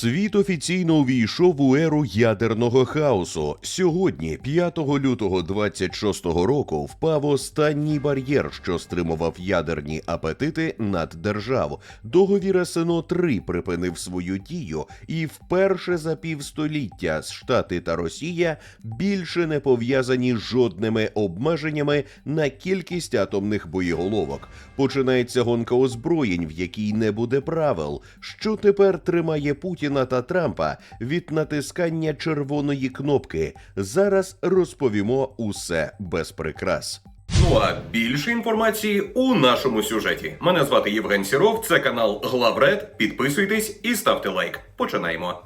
Світ офіційно увійшов у еру ядерного хаосу. Сьогодні, 5 лютого 26-го року, впав останній бар'єр, що стримував ядерні апетити над держав. Договір СНО 3 припинив свою дію, і вперше за півстоліття Штати та Росія більше не пов'язані жодними обмеженнями на кількість атомних боєголовок. Починається гонка озброєнь, в якій не буде правил. Що тепер тримає Путіна та Трампа від натискання червоної кнопки? Зараз розповімо усе без прикрас. Ну а більше інформації у нашому сюжеті. Мене звати Євген Сіров, це канал Главред. Підписуйтесь і ставте лайк. Починаємо.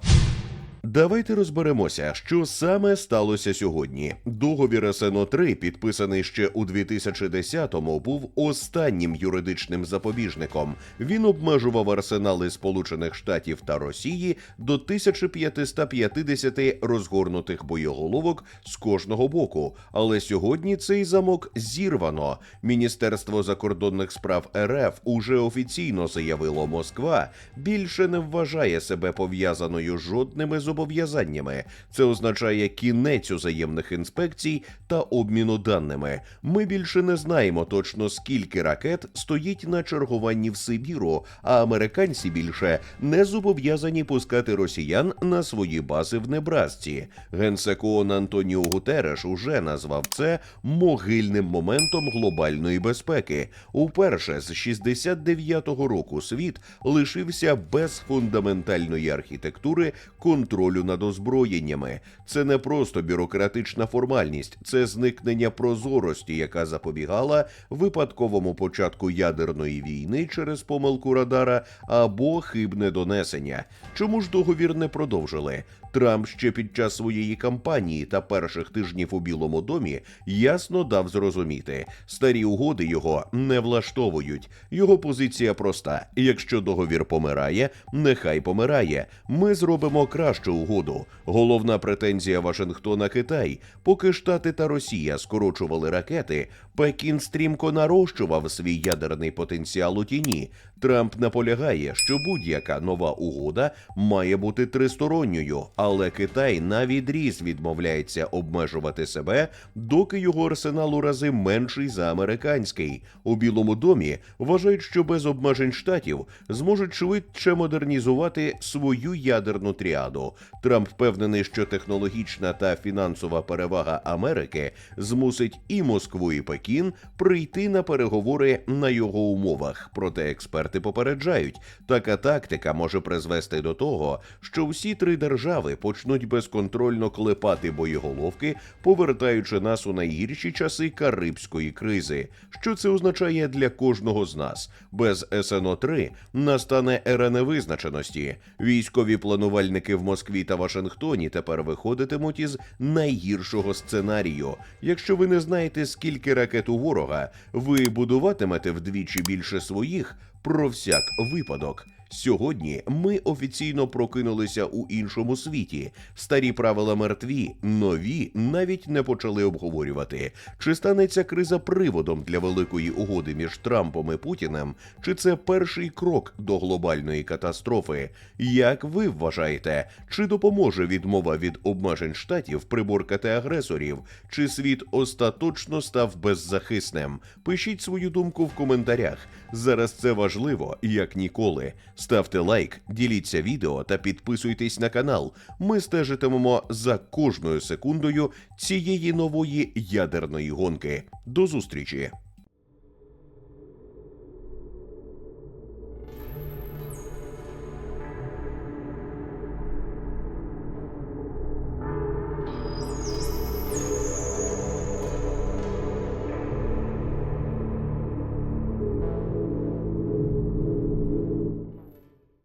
Давайте розберемося, що саме сталося сьогодні. Договір СНО 3 підписаний ще у 2010-му, був останнім юридичним запобіжником. Він обмежував арсенали Сполучених Штатів та Росії до 1550 розгорнутих боєголовок з кожного боку. Але сьогодні цей замок зірвано. Міністерство закордонних справ РФ уже офіційно заявило, Москва більше не вважає себе пов'язаною жодними зобов'язаннями. Це означає кінець узаємних інспекцій та обміну даними. Ми більше не знаємо точно скільки ракет стоїть на чергуванні в Сибіру, а американці більше не зобов'язані пускати росіян на свої бази в Небрасці. Генсек ООН Антоніо Гутереш уже назвав це могильним моментом глобальної безпеки. Уперше з 69-го року світ лишився без фундаментальної архітектури контролю над озброєннями. Це не просто бюрократична формальність, це зникнення прозорості, яка запобігала випадковому початку ядерної війни через помилку радара або хибне донесення. Чому ж договір не продовжили? Трамп ще під час своєї кампанії та перших тижнів у Білому домі ясно дав зрозуміти, старі угоди його не влаштовують. Його позиція проста: якщо договір помирає, нехай помирає. Ми зробимо кращу угоду. Головна претензія Вашингтона Китай. Поки Штати та Росія скорочували ракети, Пекін стрімко нарощував свій ядерний потенціал у тіні. Трамп наполягає, що будь-яка нова угода має бути тристоронньою, але Китай на відріз відмовляється обмежувати себе, доки його арсенал у рази менший за американський. У Білому домі вважають, що без обмежень штатів зможуть швидше модернізувати свою ядерну тріаду. Трамп впевнений, що технологічна та фінансова перевага Америки змусить і Москву, і Пекін прийти на переговори на його умовах. Проте експерти попереджають, така тактика може призвести до того, що всі три держави почнуть безконтрольно клепати боєголовки, повертаючи нас у найгірші часи Карибської кризи. Що це означає для кожного з нас? Без СНО 3 настане ера невизначеності. Військові планувальники в Москві та Вашингтоні тепер виходитимуть із найгіршого сценарію. Якщо ви не знаєте, скільки ракет у ворога, ви будуватимете вдвічі більше своїх про всяк випадок. Сьогодні ми офіційно прокинулися у іншому світі. Старі правила мертві, нові навіть не почали обговорювати. Чи стане ця криза приводом для великої угоди між Трампом і Путіним? Чи це перший крок до глобальної катастрофи? Як ви вважаєте, чи допоможе відмова від обмежень штатів приборкати агресорів? Чи світ остаточно став беззахисним? Пишіть свою думку в коментарях. Зараз це важливо як ніколи. Ставте лайк, діліться відео та підписуйтесь на канал. Ми стежитимемо за кожною секундою цієї нової ядерної гонки. До зустрічі!